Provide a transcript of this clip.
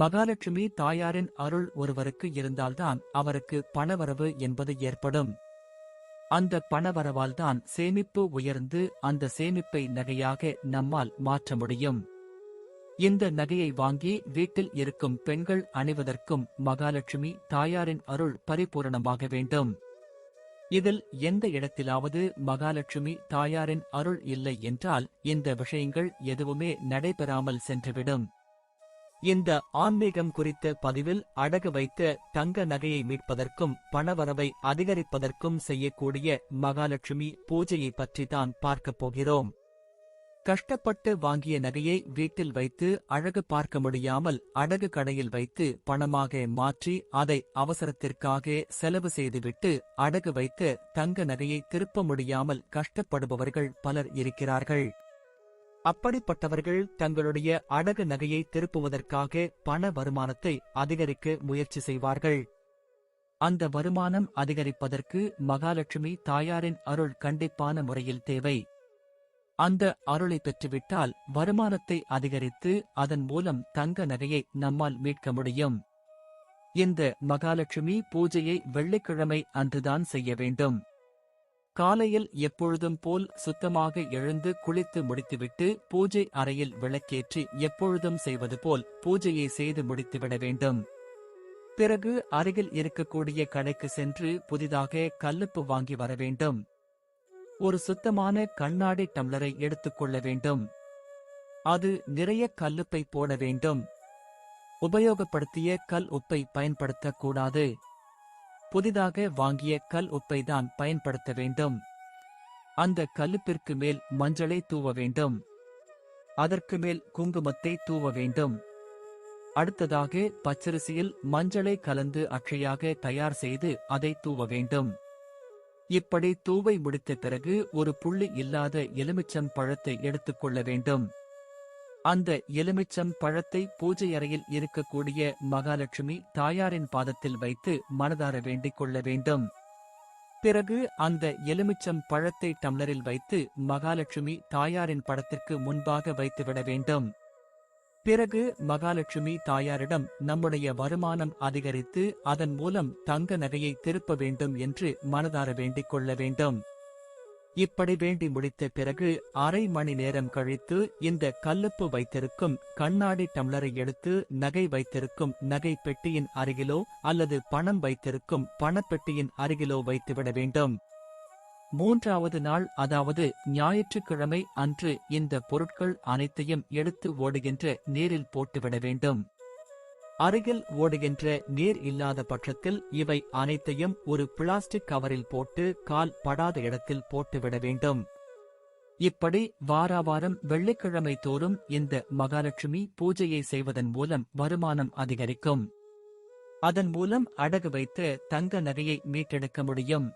மகாலட்சுமி தாயாரின் அருள் ஒருவருக்கு இருந்தால்தான் அவருக்கு பணவரவு என்பது ஏற்படும். அந்த பணவரவால்தான் சேமிப்பு உயர்ந்து அந்த சேமிப்பை நகையாக நம்மால் மாற்ற முடியும். இந்த நகையை வாங்கி வீட்டில் இருக்கும் பெண்கள் அணிவதற்கும் மகாலட்சுமி தாயாரின் அருள் பரிபூரணமாக வேண்டும். இதில் எந்த இடத்திலாவது மகாலட்சுமி தாயாரின் அருள் இல்லை என்றால் இந்த விஷயங்கள் எதுவுமே நடைபெறாமல் சென்றுவிடும். இந்த ஆன்மீகம் குறித்த பதிவில் அடகு வைத்த தங்க நகையை மீட்பதற்கும் பணவரவை அதிகரிப்பதற்கும் செய்யக்கூடிய மகாலட்சுமி பூஜையை பற்றி தான் பார்க்கப் போகிறோம். கஷ்டப்பட்டு வாங்கிய நகையை வீட்டில் வைத்து அழகு பார்க்க முடியாமல் அடகு கடையில் வைத்து பணமாக மாற்றி அதை அவசரத்திற்காக செலவு செய்துவிட்டு அடகு வைத்து தங்க நகையை திருப்ப முடியாமல் கஷ்டப்படுபவர்கள் பலர் இருக்கிறார்கள். அப்படிப்பட்டவர்கள் தங்களுடைய அடகு நகையை திருப்புவதற்காக பண வருமானத்தை அதிகரிக்க முயற்சி செய்வார்கள். அந்த வருமானம் அதிகரிப்பதற்கு மகாலட்சுமி தாயாரின் அருள் கண்டிப்பான முறையில் தேவை. அந்த அருளை பெற்றுவிட்டால் வருமானத்தை அதிகரித்து அதன் மூலம் தங்க நகையை நம்மால் மீட்க முடியும். இந்த மகாலட்சுமி பூஜையை வெள்ளிக்கிழமை அன்றுதான் செய்ய வேண்டும். காலையில் எப்பொழுதும் போல் சுத்தமாக எழுந்து குளித்து முடித்துவிட்டு பூஜை அறையில் விளக்கேற்றி எப்பொழுதும் செய்வது போல் பூஜையை செய்து முடித்துவிட வேண்டும். பிறகு அருகில் இருக்கக்கூடிய கடைக்கு சென்று புதிதாக கல்லுப்பு வாங்கி வர வேண்டும். ஒரு சுத்தமான கண்ணாடி டம்ளரை எடுத்துக்கொள்ள வேண்டும். அது நிறைய கல்லுப்பை போட வேண்டும். உபயோகப்படுத்திய கல் உப்பை பயன்படுத்தக்கூடாது. புதிதாக வாங்கிய கல் உப்பைதான் பயன்படுத்த வேண்டும். அந்த கல்லுப்பிற்கு மேல் மஞ்சளை தூவ வேண்டும். அதற்கு மேல் குங்குமத்தை தூவ வேண்டும். அடுத்ததாக பச்சரிசியில் மஞ்சளை கலந்து அக்ஷயாக தயார் செய்து அதை தூவ வேண்டும். இப்படி தூவை முடித்த பிறகு ஒரு புள்ளி இல்லாத எலுமிச்சம் பழத்தை எடுத்துக்கொள்ள வேண்டும். அந்த எலுமிச்சம் பழத்தை பூஜை அறையில் இருக்கக்கூடிய மகாலட்சுமி தாயாரின் பாதத்தில் வைத்து மனதார வேண்டிக் கொள்ள வேண்டும். பிறகு அந்த எலுமிச்சம் பழத்தை டம்ளரில் வைத்து மகாலட்சுமி தாயாரின் படத்திற்கு முன்பாக வைத்துவிட வேண்டும். பிறகு மகாலட்சுமி தாயாரிடம் நம்முடைய வருமானம் அதிகரித்து அதன் மூலம் தங்க நகையை திருப்ப வேண்டும் என்று மனதார வேண்டிக் கொள்ள வேண்டும். இப்படி வேண்டி முடித்த பிறகு அரை மணி நேரம் கழித்து இந்த கல்லுப்பு வைத்திருக்கும் கண்ணாடி டம்ளரை எடுத்து நகை வைத்திருக்கும் நகை பெட்டியின் அருகிலோ அல்லது பணம் வைத்திருக்கும் பணப்பெட்டியின் அருகிலோ வைத்துவிட வேண்டும். மூன்றாவது நாள் அதாவது ஞாயிற்றுக்கிழமை அன்று இந்த பொருட்கள் அனைத்தையும் எடுத்து ஓடுகின்ற நீரில் போட்டுவிட வேண்டும். அருகில் ஓடுகின்ற நீர் இல்லாத பட்சத்தில் இவை அனைத்தையும் ஒரு பிளாஸ்டிக் கவரில் போட்டு கால் படாத இடத்தில் போட்டுவிட வேண்டும். இப்படி வாராவாரம் வெள்ளிக்கிழமை தோறும் இந்த மகாலட்சுமி பூஜையை செய்வதன் மூலம் வருமானம் அதிகரிக்கும். அதன் மூலம் அடகு வைத்து தங்க நகையை மீட்டெடுக்க முடியும்.